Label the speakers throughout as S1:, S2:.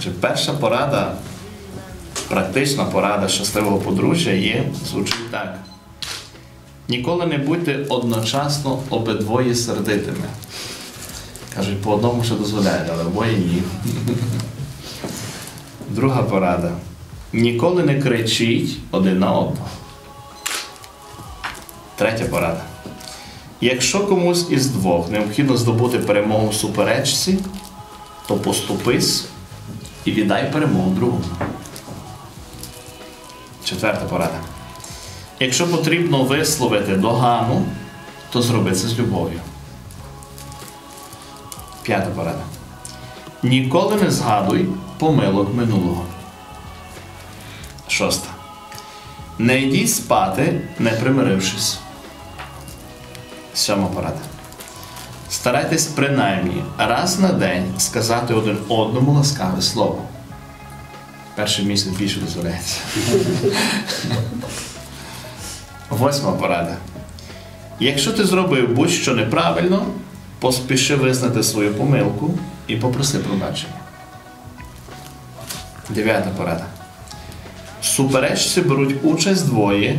S1: Отже, перша порада, практична порада щасливого подружжя є, звучить так. Ніколи не будьте одночасно обидвоє сердитими. Кажуть, по одному ще дозволяють, але обоє ні. Друга порада. Ніколи не кричіть один на одного. Третя порада. Якщо комусь із двох необхідно здобути перемогу в суперечці, то поступись і віддай перемогу другому. Четверта порада. Якщо потрібно висловити догану, то зроби це з любов'ю. П'ята порада. Ніколи не згадуй помилок минулого. Шоста. Не йдіть спати, не примирившись. Сьома порада. Старайтесь принаймні раз на день сказати один одному ласкаве слово. Перший місяць більше дозволяється. Восьма порада. Якщо ти зробив будь-що неправильно, поспіши визнати свою помилку і попроси пробачення. Дев'ята порада. Суперечці беруть участь двоє,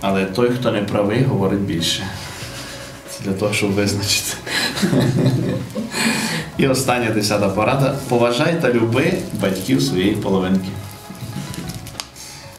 S1: але той, хто не правий, говорить більше. Для того, щоб визначити. І остання десята порада. Поважай та люби батьків своєї половинки.